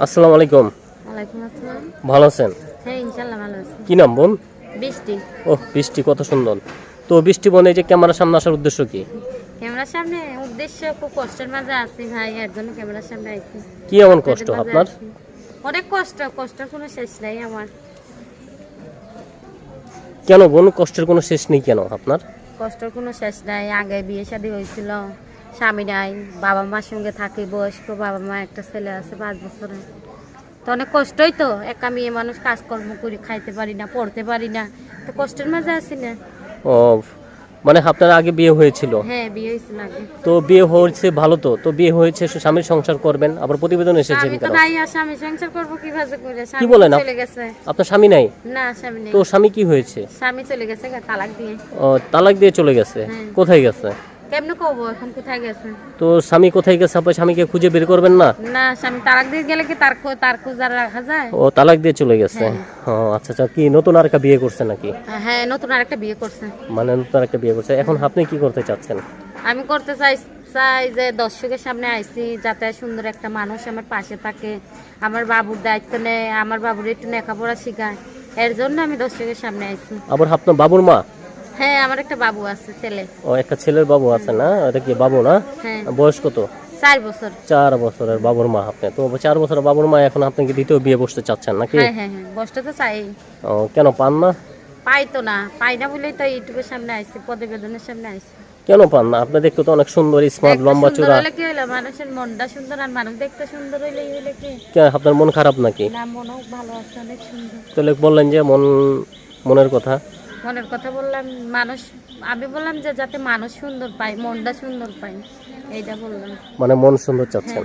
আসসালামু আলাইকুম। ওয়ালাইকুম আসসালাম। ভালো আছেন? হ্যাঁ ইনশাল্লাহ ভালো আছি। কি নাম বোন? বৃষ্টি। ও বৃষ্টি কত সুন্দর। তো বৃষ্টি বোন এই যে ক্যামেরার সামনে আসার উদ্দেশ্য কি? ক্যামেরার সামনে উদ্দেশ্য খুব কষ্টের মাঝে আছি ভাই এর জন্য ক্যামেরার সামনে আইছি। কি এমন কষ্ট আপনার? অনেক কষ্ট কষ্টের কোনো শেষ নাই আমার। কেন বোন কষ্টের কোনো শেষ নেই কেন আপনার? কষ্টের কোনো শেষ নাই আগে বিয়ে শাদী হয়েছিল। স্বামী নাই বাবা মার সঙ্গে থাকি বয়স্ক বাবা মা একটা ছেলে আছে পাঁচ বছরে তো অনেক কষ্টই তো একা মেয়ে মানুষ কাজকর্ম করে খাইতে পারি না পড়তে পারি না তো কষ্টের মাঝে আছি না। ও মানে আপনার আগে বিয়ে হয়েছিল? হ্যাঁ বিয়ে হয়েছিল আগে। তো বিয়ে হয়েছে ভালো তো তো বিয়ে হয়েছে স্বামীর সংসার করবেন আবার প্রতিবেদন এসেছেন আমি তো নাই আর স্বামী সংসার করব কীভাবে করে? স্বামী চলে গেছে। আপনার স্বামী নাই? না স্বামী নেই। তো স্বামী কি হয়েছে? স্বামী চলে গেছে তালাক দিয়ে। ও, তালাক দিয়ে চলে গেছে? হ্যাঁ। কোথায় গেছে? কেমনে কব এখন কোথায় গেছে? তো স্বামী কোথায় গেছে? আপনার স্বামীকে খুঁজে বের করবেন না? না স্বামী তালাক দিয়ে গেলে কি তার তার খোঁজ রাখা যায়? ও তালাক দিয়ে চলে গেছে? ও আচ্ছা আচ্ছা কি নতুন আর বিয়ে করছে নাকি? হ্যাঁ নতুন আরেকটা বিয়ে করছে। মানে নতুন আর বিয়ে করছে। এখন আপনি কি করতে চাচ্ছেন? আমি করতে চাই চাই যে দর্শকের সামনে আইছি যাতে সুন্দর একটা মানুষ আমার পাশে থাকে আমার বাবুর দায়িত্ব নেয় আমার বাবুর একটু লেখাপড়া শেখায়। এর জন্য আমি দর্শকের সামনে আইছি আবার আপনার বাবুর মা? হ্যাঁ আমার একটা বাবু আছে ছেলে। ও একটা ছেলের বাবু আছে না? এটা কি বাবু না? হ্যাঁ। বয়স কত? চার বছর। চার বছরের বাবুর মা আপনি। তো চার বছরের বাবুর মা এখন আপনি কি দ্বিতীয় বিয়ে বসতে চাচ্ছেন নাকি? হ্যাঁ হ্যাঁ হ্যাঁ বসতে তো চাই। ও কেন পান না? পাই তো না। পাই না বলেই তো ইউটিউবের সামনে আইছি প্রতিবেদনের সামনে আইছি কেন পান না? আপনি দেখতে তো অনেক সুন্দর স্মার্ট লম্বা চূড়া। হলে কি হইল মানুষের মনটা সুন্দর আর মানুষ দেখতে সুন্দর হইলেই হইলে কি? কেন আপনার মন খারাপ নাকি? না মনও ভালো আছে অনেক সুন্দর। তাহলে বললেন যে মন মনের কথা। মনের কথা বললাম মানুষ আমি বললাম যে যাতে মানুষ সুন্দর পায় মনটা সুন্দর পায় এইটা বললাম। মানে মন সুন্দর চাচ্ছেন?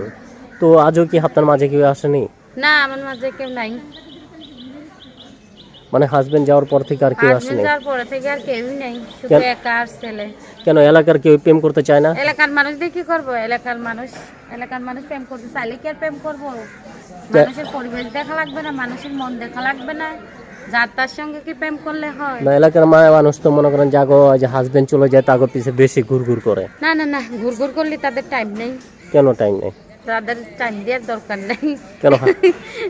তো আজও কি আপনার মাঝে কেউ আসেনি? না আমার মাঝে কেউ নাই। মানে হাজবেন্ড যাওয়ার পর থেকে আর কেউ আসেনি? যাওয়ার পরে থেকে আর কেউই নাই শুধু একা আর ছেলে। কেন এলাকার কেউ প্রেম করতে চায় না? এলাকার মানুষ দিয়ে কি করব? এলাকার মানুষ এলাকার মানুষ প্রেম করতে চাইলে কি আর প্রেম করব? মানুষের পরিবেশ দেখা লাগবে না মানুষের মন দেখা লাগবে না। যার তার সঙ্গে কি প্রেম করলে হয়? না এলাকার মায়ের মানুষ তো মনে করেন জাগো যে হাজবেন্ড চলে যায় তাগো পিছে বেশি ঘুরঘুর করে। না না না ঘুর ঘুর করলে তাদের টাইম নেই। কেন টাইম নেই? তাদের টাইম দেওয়ার দরকার নেই। কেন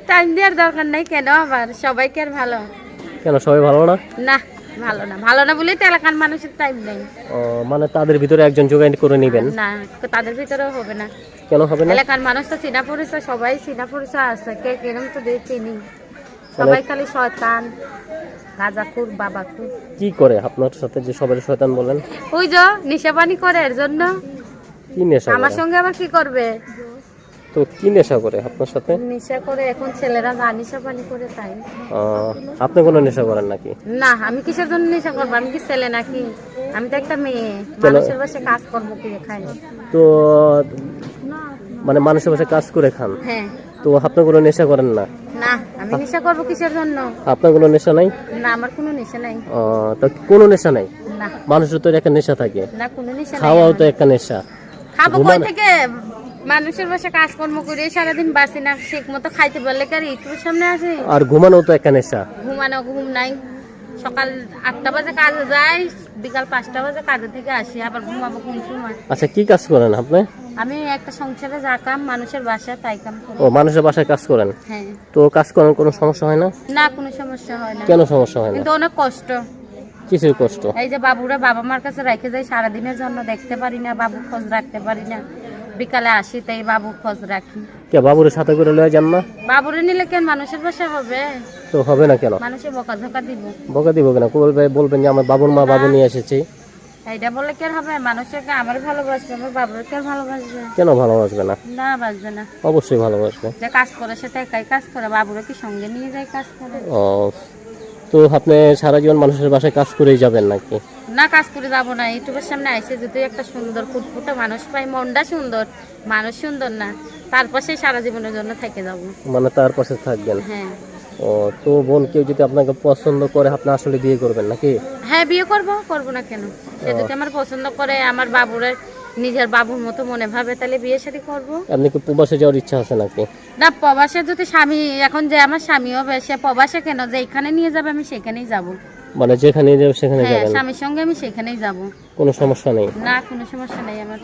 টাইম দেওয়ার দরকার নেই কেন আবার? সবাইকে আর ভালো? কেন সবাই ভালো না? না ভালো না। ভালো না বলেই তো এলাকার মানুষের টাইম নেই। ও, মানে তাদের ভিতরে একজন জোগাইন করে নেবেন? না তাদের ভিতরেও হবে না। কেন হবে না? এলাকার মানুষ তো চিনা পরিচয় সবাই চিনা পরিচয় আছে। কে কেরম তো দিয়ে চিনি। সবাই খালি শয়তান গাজাকুর বাবাকুর। কি করে আপনার সাথে যে সবাই শয়তান বলেন? ওই যে নেশাবানি করে এর জন্য। কি নেশা আমার সঙ্গে আবার কি করবে? তো কি নেশা করে আপনার সাথে? নেশা করে এখন ছেলেরা যা নেশা পানি করে তাই। আপনি কোনো নেশা করেন নাকি? না আমি কিসের জন্য নেশা করব? আমি কি ছেলে নাকি? আমি তো একটা মেয়ে। মানুষের বাসে কাজ কর্ম করে খাই তো মানে মানুষের পাশে কাজ করে খান? হ্যাঁ। তো আপনি কোনো নেশা করেন না? না। আমি নেশা করব কিসের জন্য? আপনার কোনো নেশা নাই? না আমার কোনো নেশা নাই। ও, তো কোনো নেশা নাই? না। মানুষের তো একটা নেশা থাকে। না কোনো নেশা নাই খাওয়াও তো একটা নেশা। খাব কই থেকে? মানুষের বাসে কাজকর্ম করে সারাদিন বাসি না ঠিক মতো খাইতে পারলে কি আর ইউটিউবের সামনে আসে? আর ঘুমানো তো একটা নেশা। ঘুমানো ঘুম নাই। সকাল আটটা বাজে কাজে যাই বিকাল পাঁচটা বাজে কাজে থেকে আসি আবার ঘুমাবো কোন সময়? আচ্ছা কি কাজ করেন আপনি? আমি একটা সংসারে যা কাম মানুষের বাসায় তাই কাম করি ও মানুষের বাসায় কাজ করেন? হ্যাঁ। তো কাজ করার কোনো সমস্যা হয় না? না কোনো সমস্যা হয় না। কেন সমস্যা হয় না? কিন্তু অনেক কষ্ট। কিছুই কষ্ট? এই যে বাবুরা বাবা মার কাছে রেখে যাই সারাদিনের জন্য দেখতে পারি না বাবুর খোঁজ রাখতে পারি না। বিকালে আসি তাই বাবুর খোঁজ রাখি। কে বাবুরের সাথে করে লয়ে যান না? বাবুরে নিলে কেন? মানুষের বাসা হবে। তো হবে না কেন? মানুষের বকাঝকা দিব। বকা দিব কেন? বলবে বলবেন যে আমার বাবুর মা বাবু নিয়ে এসেছি। এইটা বললে কি আর হবে? মানুষকে আমার ভালোবাসবে আমার বাবুর কে ভালোবাসবে? কেন ভালোবাসবে না? না বাসবে না। অবশ্যই ভালোবাসবে। যে কাজ করে সেটা একাই কাজ করে বাবুরা কি সঙ্গে নিয়ে যায় কাজ করে? ও তো আপনি সারা জীবন মানুষের বাসায় কাজ করেই যাবেন নাকি? না কাজ করে যাব না। ইউটিউবের সামনে আইসে যদি একটা সুন্দর ফুটফুটে মানুষ পাই মনটা সুন্দর মানুষ সুন্দর না তার পাশে সারা জীবনের জন্য থেকে যাব। মানে তার পাশে থাকবেন? হ্যাঁ। ও তো বোন কেউ যদি আপনাকে পছন্দ করে আপনি আসলে বিয়ে করবেন নাকি? হ্যাঁ বিয়ে করব করব না কেন? সে যদি আমার পছন্দ করে আমার বাবুরের নিজের বাবুর মতো মনে ভাবে তাহলে বিয়ে শাদী করব। আপনি কি প্রবাসে যাওয়ার ইচ্ছা আছে নাকি? না প্রবাসে যদি স্বামী এখন যে আমার স্বামীও হবে সে প্রবাসে কেন? যে এখানে নিয়ে যাবে আমি সেখানেই যাব। মানে যেখানে যাবে সেখানে হ্যাঁ যাবেন। স্বামীর সঙ্গে আমি সেখানেই যাব। কোনো সমস্যা নেই? না কোনো সমস্যা নেই আমার।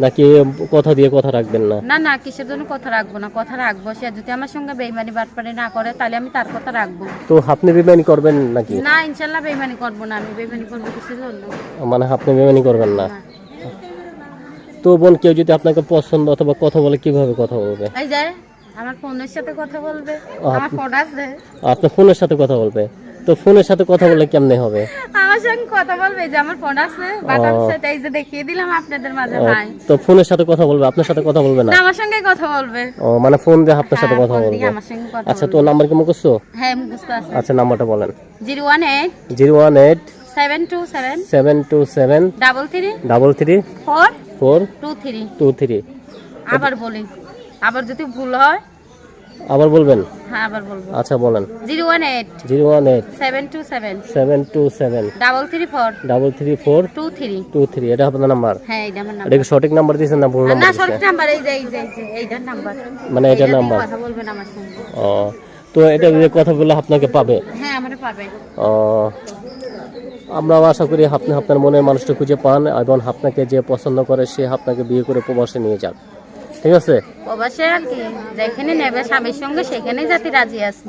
নাকি কথা দিয়ে কথা রাখবেন না? না না কিসের জন্য কথা রাখব না? কথা রাখব সে। যদি আমার সঙ্গে বেইমানি বাটপারি না করে তাহলে আমি তার কথা রাখব। তো আপনি বেমানি করবেন নাকি? না ইনশাল্লাহ বেইমানি করব না আমি। বেইমানি করব কিসের জন্য? মানে আপনি বেমানি করবেন না? না। তো বোন কেউ যদি আপনাকে পছন্দ অথবা কথা বলে কীভাবে কথা বলবে? এই যে আমার ফোনের সাথে কথা বলবে। আমার ফোন আছে। আপনার ফোনের সাথে কথা বলবে? তো ফোনের সাথে কথা বললে কেমনে হবে? আমার সঙ্গে কথা বলবে যে আমার ফোন আছে বাটন সেট এই যে দেখিয়ে দিলাম আপনাদের মাঝে ভাই। তো ফোনের সাথে কথা বলবে আপনার সাথে কথা বলবে না? আমার সঙ্গে কথা বলবে। ও মানে ফোন দিয়ে আপনার সাথে হ্যাঁ, কথা বলবে। আচ্ছা তো নাম্বার কি মুখস্থ? হ্যাঁ মুখস্থ আছে। আচ্ছা নাম্বারটা বলেন। Zero one eight zero one eight seven two seven seven two seven double three double three four four two three. Two three. আবার বলি আবার যদি ভুল হয় আবার বলবেন? হ্যাঁ আবার বলব। আচ্ছা বলেন। জিরো ওয়ান এটা আপনার নাম্বার? হ্যাঁ আমার এটা কি সঠিক নাম্বার দিয়েছেন না ভুল না নাম্বার সঠিক নাম্বার এই যে এই যে এইটার নাম্বার। মানে এটার নাম্বার? কথা বলবেন আমার সঙ্গে। ও তো এটা যে কথাগুলো আপনাকে পাবে? হ্যাঁ আমার পাবে। ও আমরাও আশা করি আপনি আপনার মনের মানুষটা খুঁজে পান এবং আপনাকে যে পছন্দ করে সে আপনাকে বিয়ে করে প্রবাসে নিয়ে যাক। ঠিক আছে? প্রবাসে আর কি যেখানে নেবে স্বামীর সঙ্গে সেখানেই যাতে রাজি আছি।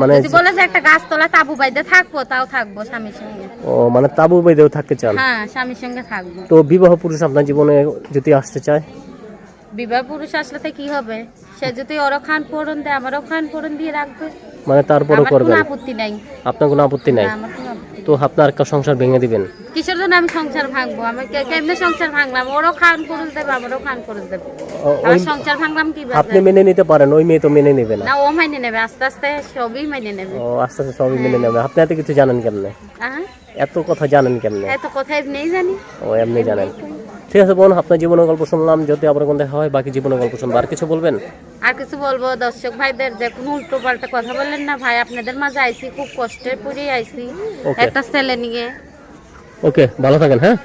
মানে যদি বলে যে একটা গাছতলা তাবু বাইদে থাকব তাও থাকব স্বামীর সঙ্গে। ও মানে তাবু বাইদেও থাকতে চান? হ্যাঁ স্বামীর সঙ্গে থাকব। তো বিবাহ পুরুষ আপনার জীবনে যদি আসতে চায়? বিবাহ পুরুষ আসলে তো কি হবে? সে যদি ওরও খান পড়ন দেয় আমারও খান পড়ন দিয়ে রাখবে। মানে কোনো করবেন? আপত্তি নাই। আপনার কোনো আপত্তি নাই? তো আপনার সংসার ভেঙে দিবেন। কিসের জন্য আমি সংসার ভাঙবো? আমি কে- কেমনে সংসার ভাঙলাম? ওরও খান পুরুষ দেবে আমারও খান পুরুষ দেবে। আমার সংসার ভাঙলাম কি আপনি মেনে নিতে পারেন ওই মেয়ে তো মেনে নেবে না। না ও মেনে নেবে আস্তে আস্তে সবই মাইনে নেবে। ও আস্তে আস্তে সবই মেনে নেবে। আপনি এত কিছু জানেন কেমনে? এত কথা জানেন কেমনে? এত কথাই নেই জানি। ও এমনি জানেন। ঠিক আছে বোন আপনার জীবনের গল্প শুনলাম যদি আবার কোন দেখা হয় বাকি জীবনের গল্প শুনব। আর কিছু বলবেন? আর কিছু বলব দর্শক ভাইদের যে কোনো উল্টো পাল্টা কথা বললেন না ভাই আপনাদের মাঝে আইছি খুব কষ্টের পরে আইছি। একটা ছেলে নিয়ে। ওকে ভালো থাকেন হ্যাঁ?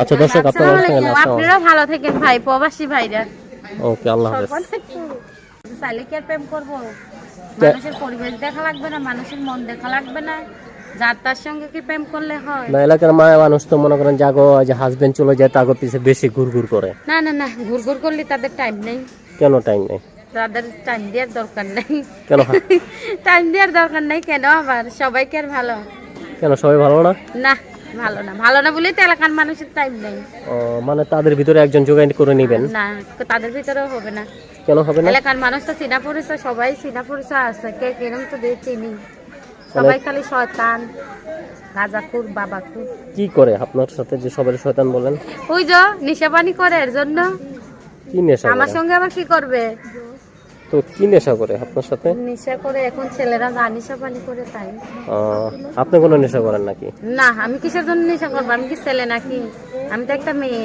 আচ্ছা দর্শক আপনার ভালো থাকেন। আপনারাও ভালো থাকেন ভাই প্রবাসী ভাইরা। ওকে আল্লাহ হাফেজ। চাইলে কি আর প্রেম করব? মানুষের পরিবেশ দেখা লাগবে না মানুষের মন দেখা লাগবে না। যার তার সঙ্গে কি প্রেম করলে হয়? না এলাকার মায়া মানুষ তো মনে করেন জাগো যে হাজবেন্ড চলে যায় তাগো পিছে বেশি ঘুর ঘুর করে। না না না ঘুর ঘুর করলে তাদের টাইম নেই। কেন টাইম নেই? তাদের টাইম দেওয়ার দরকার নেই। কেন টাইম দেওয়ার দরকার নেই কেন আবার? সবাইকে আর ভালো? কেন সবাই ভালো না? না ভালো না। ভালো না বলেই তো এলাকার মানুষের টাইম নেই। ও, মানে তাদের ভিতরে একজন জোগাড় করে নেবেন? না তাদের ভিতরেও হবে না। কেন হবে না? এলাকার মানুষ তো চিনা পরিচয় সবাই চিনা পরিচয় আছে। কে কিরম তো দিয়ে চিনি। সবাই খালি শয়তান কি করে আপনার সাথে যে সবাই শয়তান বলেন? ওই যে নেশা পানি করে এর জন্য। কি নেশা আমার সঙ্গে আবার কি করবে? তো কি নেশা করে আপনার সাথে? নেশা করে এখন ছেলেরা যা নেশা পানি করে তাই। আপনি কোনো নেশা করেন নাকি? না আমি কিসের জন্য নেশা করব? আমি কি ছেলে নাকি? আমি তো একটা মেয়ে।